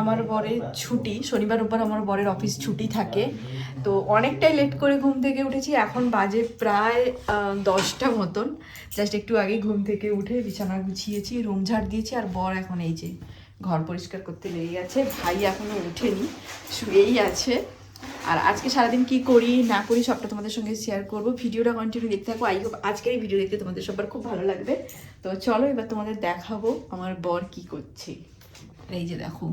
আমার বরের ছুটি, শনিবার, রোববার আমার বরের অফিস ছুটি থাকে। তো অনেকটাই লেট করে ঘুম থেকে উঠেছি, এখন বাজে প্রায় দশটা মতন। জাস্ট একটু আগে ঘুম থেকে উঠে বিছানা গুছিয়েছি রুম ঝাড় দিয়েছি, আর বর এখন এই যে ঘর পরিষ্কার করতে লেগে গেছে, ভাই এখনও উঠেনি শুয়েই আছে। আর আজকে সারাদিন কি করি, না করি, সবটা তোমাদের সঙ্গে শেয়ার করব। ভিডিওটা কন্টিনিউ দেখতে থাকো, আই হোপ আজকের এই ভিডিও দেখতে তোমাদের সবার খুব ভালো লাগবে। তো চলো এবার তোমাদের দেখাবো আমার বর কি করছে। এই যে দেখো।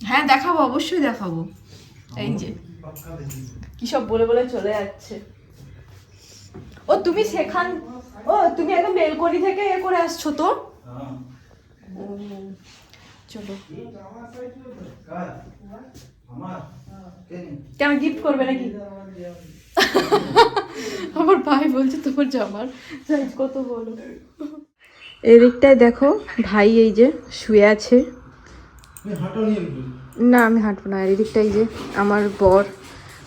হ্যাঁ দেখাবো অবশ্যই দেখাবো। এই যে। কি সব বলে বলে চলে যাচ্ছে। ও তুমি সেখান ও তুমি একদম বেলকনি থেকে এ করে আসছো তো? হ্যাঁ। ও, চলো। কেন গিফট করবে নাকি? আমার ভাই বলছে তোমার জামার সাইজ কত বলো এদিকটায় দেখো ভাই এই যে শুয়ে আছে। না আমি হাঁটবো না আর এদিকটাই যে আমার বর।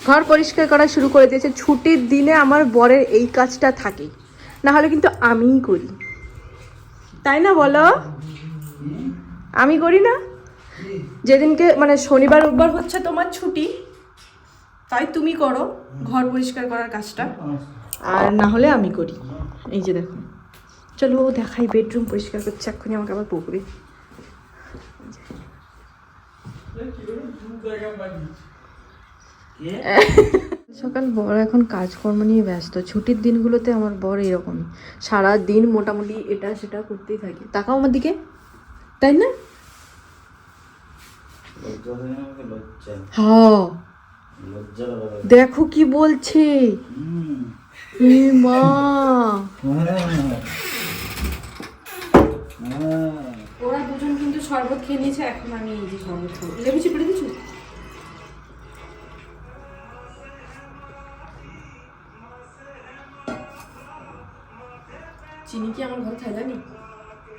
ঘর পরিষ্কার করা শুরু করে দিয়েছে। ছুটির দিনে আমার বরের এই কাজটা থাকে। না হলে কিন্তু আমিই করি। তাই না বলো? আমি করি না? যেদিনকে মানে শনিবার রোববার হচ্ছে তোমার ছুটি তাই তুমি করো ঘর পরিষ্কার করার কাজটা। আর না হলে আমি করি। এই যে দেখো। চলো দেখাই বেডরুম পরিষ্কার করছে এক্ষুনি আমাকে আবার পুকুরে সকাল বড় এখন কাজকর্ম নিয়ে ব্যস্ত ছুটির দিনগুলোতে আমার বর এরকমই সারা দিন মোটামুটি এটা সেটা করতেই থাকে। তাকাও আমার দিকে তাই না? হয়। দেখো কি বলছে। মা। ওরা দুজন কিন্তু শরবত খেয়ে নিয়েছে এখন আমি এই যে শরবত খাব। লেবু চিপড়ে দিচ্ছ চিনি কি আমার ঘরে খাইলা নি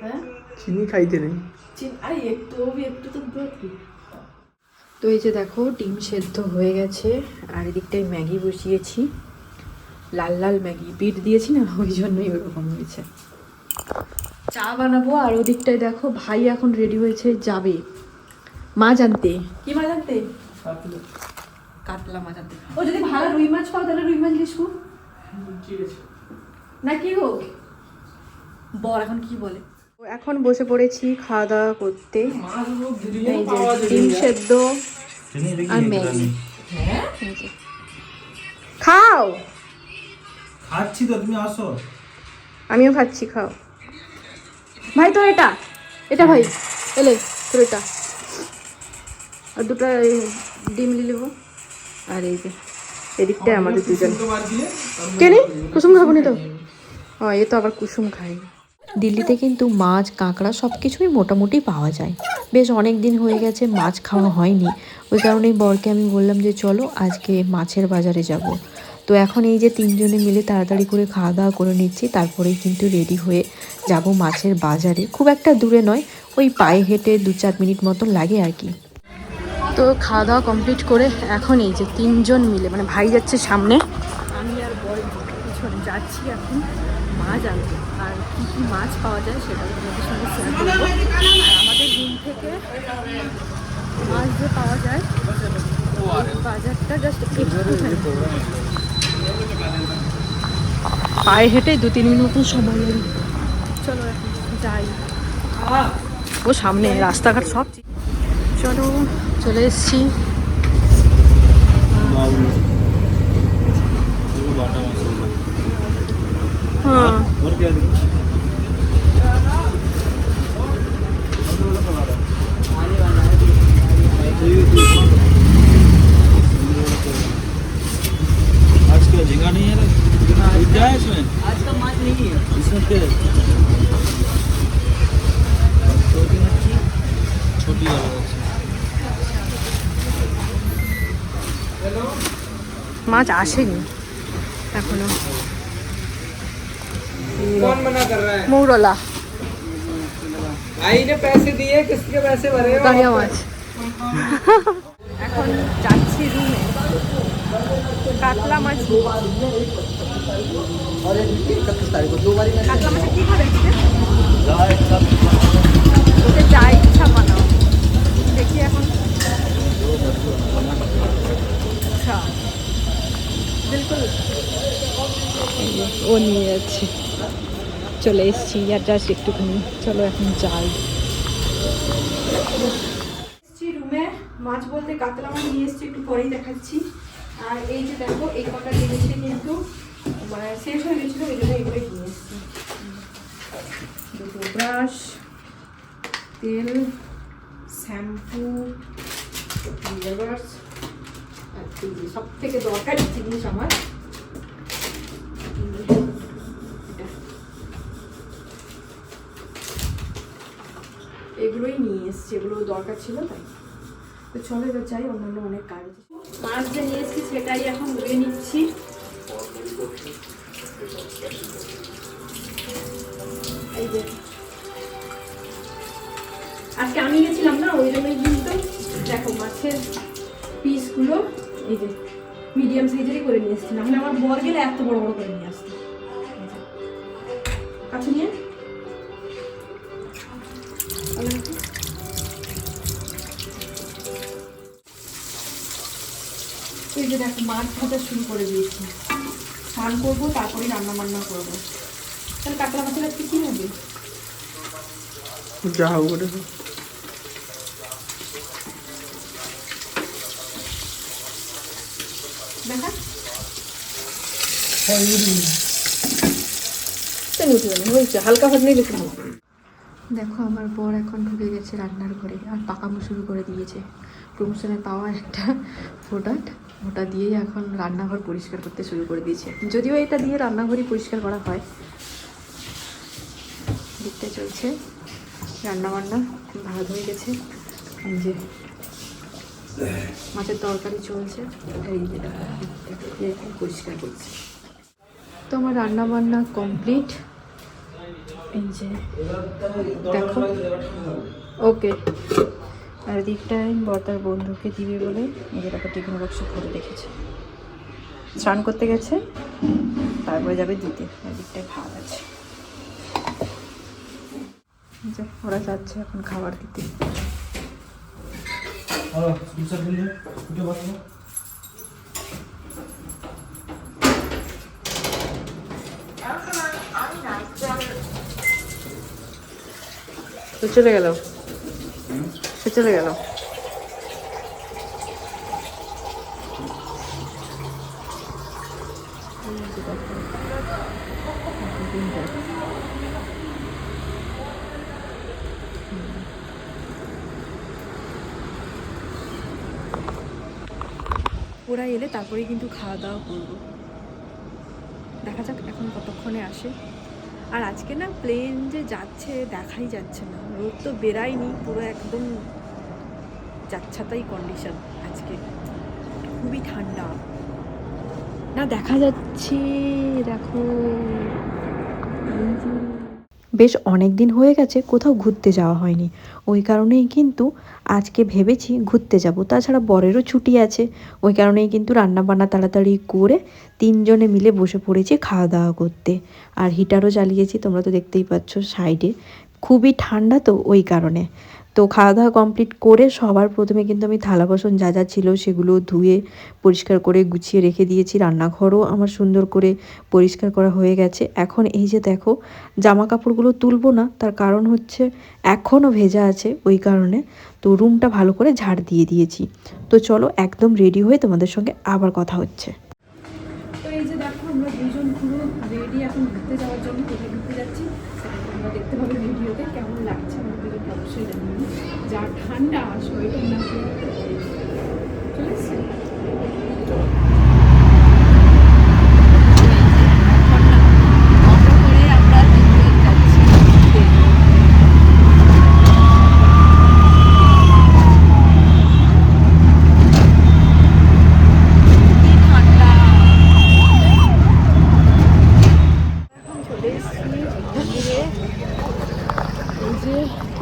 হ্যাঁ? চিনি খাইতে নেই। চিনি আরে একটু একটু তো একটু। তো এই যে দেখো ডিম সেদ্ধ হয়ে গেছে আর এদিকটায় ম্যাগি বসিয়েছি। লাল লাল ম্যাগি বিট দিয়েছি না? ওই জন্যই ওরকম হয়েছে। চা বানাবো আর ওদিকটায় দেখো ভাই এখন রেডি হয়েছে যাবে। মাছ আনতে কি মাছ আনতে কাতলা। মাছ আনতে ও যদি ভালো রুই মাছ পাও তাহলে রুই মাছ লিখব না কি গো? বল এখন কি বলে? এখন বসে পড়েছি খাওয়া দাওয়া করতে। ডিম সেদ্ধ আর ম্যাগি। এই খাও! খাচ্ছি তো তুমি আসো। আমিও খাচ্ছি খাও। ভাই তো এটা। এটা ভাই এলে তোর এটা। আর দুটো ডিম নিয়ে নেব। আর এই যে এদিকটায় আমাদের দুজন। কেনি কুসুম খাব নি তো? ও এ তো আবার কুসুম খাই দিল্লিতে কিন্তু মাছ কাঁকড়া সব কিছুই মোটামুটি পাওয়া যায়। বেশ অনেক দিন হয়ে গেছে মাছ খাওয়া হয়নি। ওই কারণেই বরকে আমি বললাম যে চলো আজকে মাছের বাজারে যাব। তো এখন এই যে তিনজনে মিলে তাড়াতাড়ি করে খাওয়া দাওয়া করে নিচ্ছি তারপরেই কিন্তু রেডি হয়ে যাব মাছের বাজারে। খুব একটা দূরে নয় ওই পায়ে হেঁটে দু চার মিনিট মতন লাগে আর কি। তো খাওয়া দাওয়া কমপ্লিট করে এখন এই যে তিনজন মিলে মানে ভাই যাচ্ছে সামনে। আমি আর বড় পিছনে যাচ্ছি এখন মাছ আনতে। আর কী কী মাছ পাওয়া যায় সেটা তোমাদের সঙ্গে শেয়ার করব। আর আমাদের রুম থেকে মাছ যে পাওয়া যায় বাজারটা জাস্ট একটুখানি পায়ে হেঁটে দু তিন মিনিট মতন সময় লাগে চলো এখন যাই। ও সামনে রাস্তাঘাট সব। চলো চলে এসছি। হ্যাঁ। মাছ আসেনি এখনও। মৌরলা। ধনিয়া মাছ এখন যাচ্ছি রুমে কাতলা মাছ কাতলা মাছ কি করে যা ইচ্ছা বানাও। দেখি এখন। আচ্ছা। ও নিয়ে যাচ্ছে। চলে এসছি, আর জাস্ট একটুখানি। চলো এখন যাই। রুমে মাছ বলতে কাতলা মাছ নিয়ে এসছি, একটু পরেই দেখাচ্ছি। আর এই যে দেখো, এই কটা জিনিসটা কিন্তু। মানে শেষ হয়ে গেছিল, এই জন্য এগুলো নিয়ে এসছি। দুটো ব্রাশ, তেল, শ্যাম্পু লেবার্স আর সব থেকে দরকারি জিনিস আমার। এগুলোই নিয়ে এসছি, এগুলো দরকার ছিল তাই। তো চলো এবার যাই, অন্যান্য অনেক কাজ মাছ যে নিয়ে এসছি সেটাই এখন ধুয়ে নিচ্ছি। এই যে। আজকে আমি গেছিলাম না, ওই জন্যই কিন্তু। দেখো, মাছের এই যে মিডিয়াম সাইজেরই করে নিয়ে এসেছি নাহলে আমার বর গেলে এত বড় বড় করে নিয়ে আসতো। কাছে নিয়ে এই যে দেখো, মাছ ভাজা শুরু করে দিয়েছি। স্নান করব তারপরে রান্না বান্না করব। তাহলে কাতলা মাছের আজকে কী হবে যা হোক দেখা? হালকা ভাত নিয়ে বেশি দেখো আমার বর এখন ঢুকে গেছে রান্নার ঘরে আর পাকামো শুরু করে দিয়েছে। প্রমোশনে পাওয়া একটা প্রোডাক্ট ওটা দিয়েই এখন রান্নাঘর পরিষ্কার করতে শুরু করে দিয়েছে। যদিও এটা দিয়ে রান্নাঘরই পরিষ্কার করা হয়। দিকটা চলছে রান্না বান্না ভাত হয়ে গেছে। যে মাছের তরকারি চলছে। এই পরিষ্কার করছি। তো আমার রান্না বান্না কমপ্লিট এই যে, দেখো। ওকে আর দিকটায় বর্তার বন্ধুকে দিবে বলে নিজের একটা টিফিন বক্স করে রেখেছে। স্নান করতে গেছে, তারপরে যাবে দিতে। আর দিকটায় ভাত আছে। ওরা যাচ্ছে এখন খাবার দিতে। 아, 입사 됐네. 그게 맞어? তো চলে গেল সে চলে গেল Thank you. ওরা এলে তারপরেই কিন্তু খাওয়া দাওয়া করব। দেখা যাক এখন কতক্ষণে আসে। আর আজকে না প্লেন যে যাচ্ছে, দেখাই যাচ্ছে না। রোদ তো বেরায়নি, পুরো একদম যাচ্ছাতাই কন্ডিশন আজকে। খুবই ঠান্ডা। না, দেখা যাচ্ছে, দেখো বেশ অনেক দিন হয়ে গেছে কোথাও ঘুরতে যাওয়া হয়নি। ওই কারণেই কিন্তু আজকে ভেবেছি ঘুরতে যাব। তাছাড়া বরেরও ছুটি আছে। ওই কারণেই কিন্তু রান্না বান্না তাড়াতাড়ি করে তিনজনে মিলে বসে পড়েছি খাওয়া দাওয়া করতে। আর হিটারও জ্বালিয়েছি, তোমরা তো দেখতেই পাচ্ছ সাইডে খুবই ঠান্ডা তো ওই কারণে। তো খাওয়া দাওয়া কমপ্লিট করে সবার প্রথমে কিন্তু আমি থালা বাসন যা যা ছিল সেগুলো ধুয়ে, পরিষ্কার করে গুছিয়ে রেখে দিয়েছি। রান্নাঘরও আমার সুন্দর করে পরিষ্কার করা হয়ে গেছে। এখন এই যে দেখো জামা কাপড়গুলো তুলবো না, তার কারণ হচ্ছে এখনও ভেজা আছে ওই কারণে। তো রুমটা ভালো করে ঝাড় দিয়ে দিয়েছি। তো চলো একদম রেডি হয়ে তোমাদের সঙ্গে আবার কথা হচ্ছে। অবশ্যই জানিয়ে যা ঠান্ডা না পরে চলে এসছে এখন চলে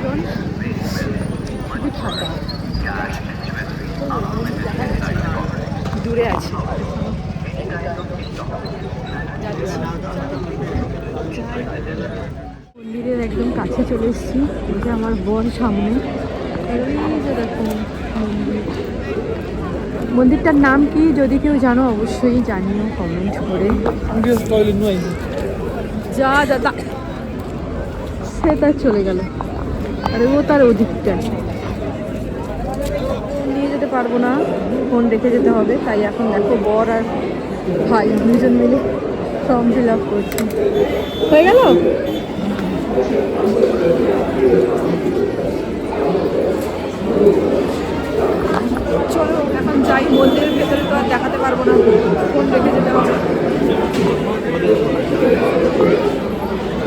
যে খুবই ঠান্ডা দূরে আছে। মন্দিরের একদম কাছে চলে এসেছি যে আমার বর সামনে। মন্দির। মন্দিরটার নাম কি যদি কেউ জানো অবশ্যই জানিও কমেন্ট করে. যা যা তা। সে তার চলে গেল। আরে ও তার ওদিকটা নিয়ে যেতে পারব না, ফোন রেখে যেতে হবে, তাই এখন দেখো বর আর ভাই দুজন মিলে ফর্ম ফিল আপ করছি। হয়ে গেল? চলো, এখন যাই, মন্দিরের ভেতরে তো আর দেখাতে পারব না, ফোন যেতে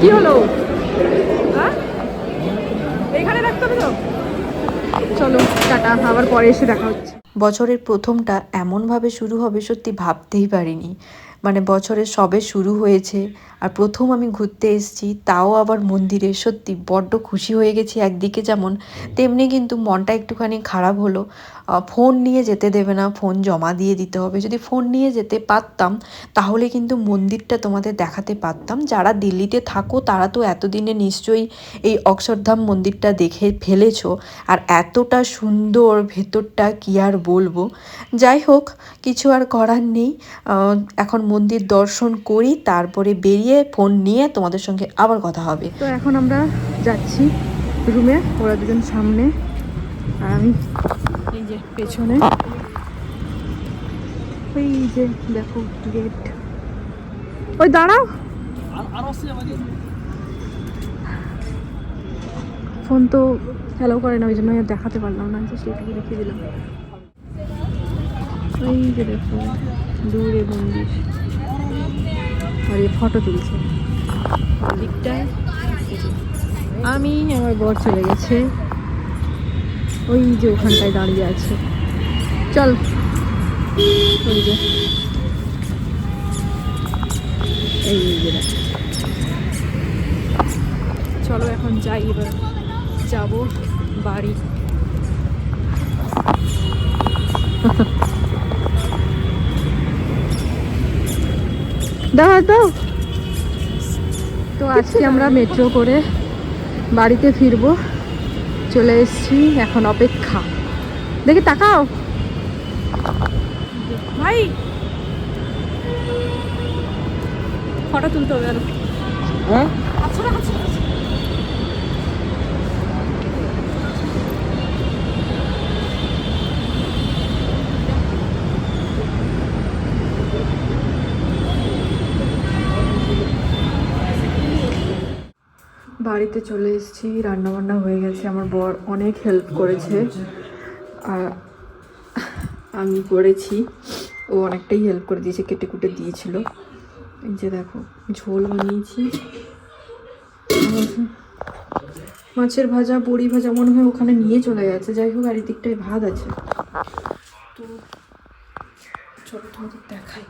কি হলো হ্যাঁ এখানে রাখতে হবে তো চলো টাটা, আবার পরে এসে দেখা হচ্ছে। বছরের প্রথমটা এমনভাবে শুরু হবে সত্যি ভাবতেই পারিনি। মানে বছরের সবে শুরু হয়েছে আর প্রথম আমি ঘুরতে এসেছি, তাও আবার মন্দিরে। সত্যি বড্ড খুশি হয়ে গেছি একদিকে যেমন, তেমনি কিন্তু মনটা একটুখানি খারাপ হলো। ফোন নিয়ে যেতে দেবে না, ফোন জমা দিয়ে দিতে হবে। যদি ফোন নিয়ে যেতে পারতাম, তাহলে কিন্তু মন্দিরটা তোমাদের দেখাতে পারতাম। যারা দিল্লিতে থাকো, তারা তো এতদিনে নিশ্চয়ই এই অক্ষরধাম মন্দিরটা দেখে ফেলেছো। আর এতটা সুন্দর ভেতরটা কি আর বলব? যাই হোক, কিছু আর করার নেই। এখন মন্দির দর্শন করি, তারপরে বেরিয়ে ফোন নিয়ে তোমাদের সঙ্গে আবার কথা হবে। তো এখন আমরা যাচ্ছি রুমে, ওরা দুজন সামনে আর আমি এই যে পেছনে। ওই যে দেখো গেট ওই দাঁড়াও। ফোন তো অ্যালাউ করে না, ওই জন্য দেখাতে পারলাম না যে সেটুকু দেখিয়ে দিলাম। ওই যে দেখো, দূরে মন্দির। আর ফটো তুলছে। দিকটায় আমি, আমার বর চলে গেছে। ওই যে ওখানটায় দাঁড়িয়ে আছে। চল, ওই যে। এই চলো এখন যাই, এবার যাব বাড়ি। দাও দাও তো আজকে আমরা মেট্রো করে বাড়িতে ফিরবো। চলে এসছি এখন অপেক্ষা। দেখি তাকাও। ভাই। ফটো তুলতে হবে আর। হ্যাঁ? বাড়িতে চলে এসেছি রান্না বান্না হয়ে গেছে, আমার বর অনেক হেল্প করেছে। আর আমি করেছি, ও অনেকটাই হেল্প করে দিয়েছে কেটে কুটে দিয়েছিল। এই যে দেখো, ঝোল বানিয়েছি। মাছের ভাজা, বড়ি ভাজা, মনে হয় ওখানে নিয়ে চলে গেছে। যাই হোক, আর দিকটায় ভাত আছে। তো চলো তোমাদের দেখাই।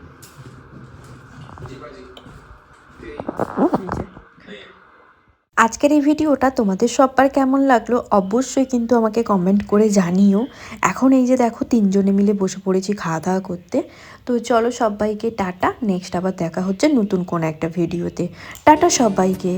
আজকের এই ভিডিওটা তোমাদের সবার কেমন লাগল অবশ্যই কিন্তু আমাকে কমেন্ট করে জানিও। এখন এই যে দেখো তিনজনে মিলে বসে পড়েছি খাওয়া দাওয়া করতে। তো চলো সবাইকে টাটা নেক্সট আবার দেখা হচ্ছে নতুন কোনো একটা ভিডিওতে। টাটা সবাইকে